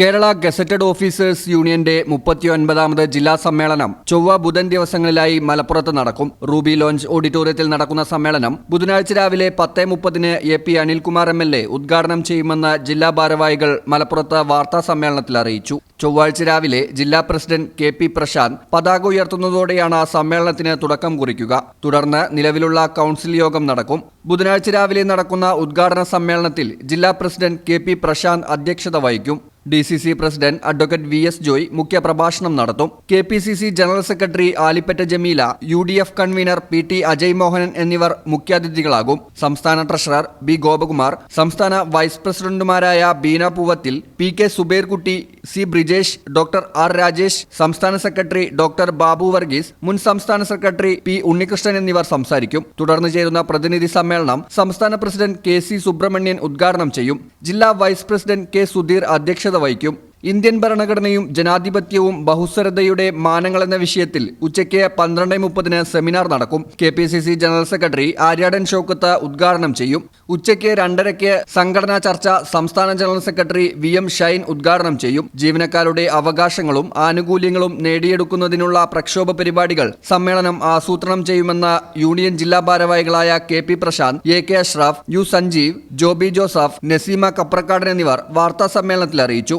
Kerala gazetted officers യൂണിയന്റെ മുപ്പത്തിയൊൻപതാമത് ജില്ലാ സമ്മേളനം ചൊവ്വ ബുധൻ ദിവസങ്ങളിലായി മലപ്പുറത്ത് നടക്കും. റൂബി ലോഞ്ച് ഓഡിറ്റോറിയത്തിൽ നടക്കുന്ന സമ്മേളനം ബുധനാഴ്ച രാവിലെ പത്ത് മുപ്പതിന് A P Anilkumar M L A ഉദ്ഘാടനം ചെയ്യുമെന്ന് ജില്ലാ ഭാരവാഹികൾ മലപ്പുറത്ത് വാർത്താ സമ്മേളനത്തിൽ അറിയിച്ചു. ചൊവ്വാഴ്ച രാവിലെ ജില്ലാ പ്രസിഡന്റ് കെ പി പ്രശാന്ത് പതാക ഉയർത്തുന്നതോടെയാണ് സമ്മേളനത്തിന് തുടക്കം കുറിക്കുക. തുടർന്ന് നിലവിലുള്ള കൗൺസിൽ യോഗം നടക്കും. ബുധനാഴ്ച രാവിലെ നടക്കുന്ന ഉദ്ഘാടന സമ്മേളനത്തിൽ ജില്ലാ പ്രസിഡന്റ് കെ പി പ്രശാന്ത് അധ്യക്ഷത വഹിക്കും. D C C president advocate V S Joy മുഖ്യപ്രഭാഷണം നടത്തും. K P C C general secretary Alipatta Jameela U D F convener P T Ajay Mohanan എന്നിവർ മുഖ്യാതിഥികളാകും. സംസ്ഥാന ട്രഷറർ ബി ഗോപകുമാർ സംസ്ഥാന വൈസ് പ്രസിഡന്റുമാരായ Beena Poovathil P K Zubairkutty C Brijesh doctor R Rajesh സംസ്ഥാന secretary doctor Babu Varghese മുൻ സംസ്ഥാന secretary P Unnikrishnan എന്നിവർ സംസാരിക്കും. തുടർന്ന് ചേരുന്ന പ്രതിനിധി സമ്മേളനം സംസ്ഥാന പ്രസിഡന്റ് കെ സി സുബ്രഹ്മണ്യൻ ഉദ്ഘാടനം ചെയ്യും. ജില്ലാ വൈസ് പ്രസിഡന്റ് കെ സുധീർ അധ്യക്ഷത വഹിക്കും. ഇന്ത്യൻ ഭരണഘടനയും ജനാധിപത്യവും ബഹുസ്വരതയുടെ മാനങ്ങൾ എന്ന വിഷയത്തിൽ ഉച്ചയ്ക്ക് പന്ത്രണ്ട് മുപ്പതിന് സെമിനാർ നടക്കും. K P C C general secretary Aryadan Shoukath ഉദ്ഘാടനം ചെയ്യും. ഉച്ചയ്ക്ക് രണ്ടരയ്ക്ക് സംഘടനാ ചർച്ച സംസ്ഥാന general secretary V M Shine ഉദ്ഘാടനം ചെയ്യും. ജീവനക്കാരുടെ അവകാശങ്ങളും ആനുകൂല്യങ്ങളും നേടിയെടുക്കുന്നതിനുള്ള പ്രക്ഷോഭ പരിപാടികൾ സമ്മേളനം ആസൂത്രണം ചെയ്യുമെന്ന യൂണിയൻ ജില്ലാ ഭാരവാഹികളായ K P Prashanth A K Ashraf U Sanjeev Joby Joseph Naseema Kaprakkadan എന്നിവർ വാർത്താ സമ്മേളനത്തിൽ അറിയിച്ചു.